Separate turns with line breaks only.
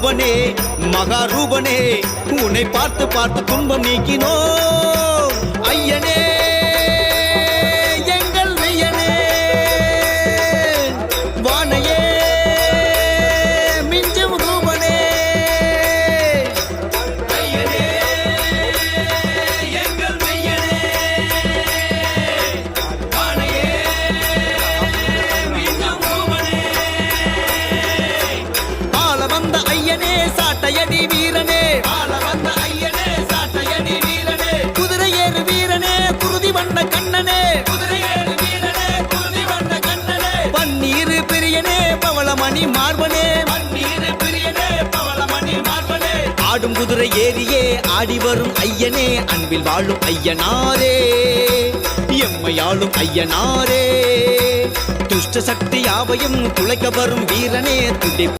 ரூபனே மகா ரூபனே உன்னை பார்த்து பார்த்து துன்பம் நீக்கினோ ஐயனே எங்கள் ஐயனே வானைய ஐயனே சாட்டையடி வீரனே ஆள வந்த ஐயனே சாட்டையடி வீரனே. குதிரை ஏறு வீரனே குருதி வண்ண கண்ணனே. குதிரை ஏறு வீரனே குருதி வண்ண கண்ணனே பன்னீர் பிரியனே பவளமணி மார்பனே. பன்னீர் பிரியனே பவளமணி மார்பனே ஆடும் குதிரை ஏறியே ஆடி வரும் ஐயனே. அன்பில் வாழும் ஐயனாரே. எம்மையாளும் ஐயனாரே. துஷ்ட சக்தி யாவையும் துளைக்க வரும் வீரனே. துடி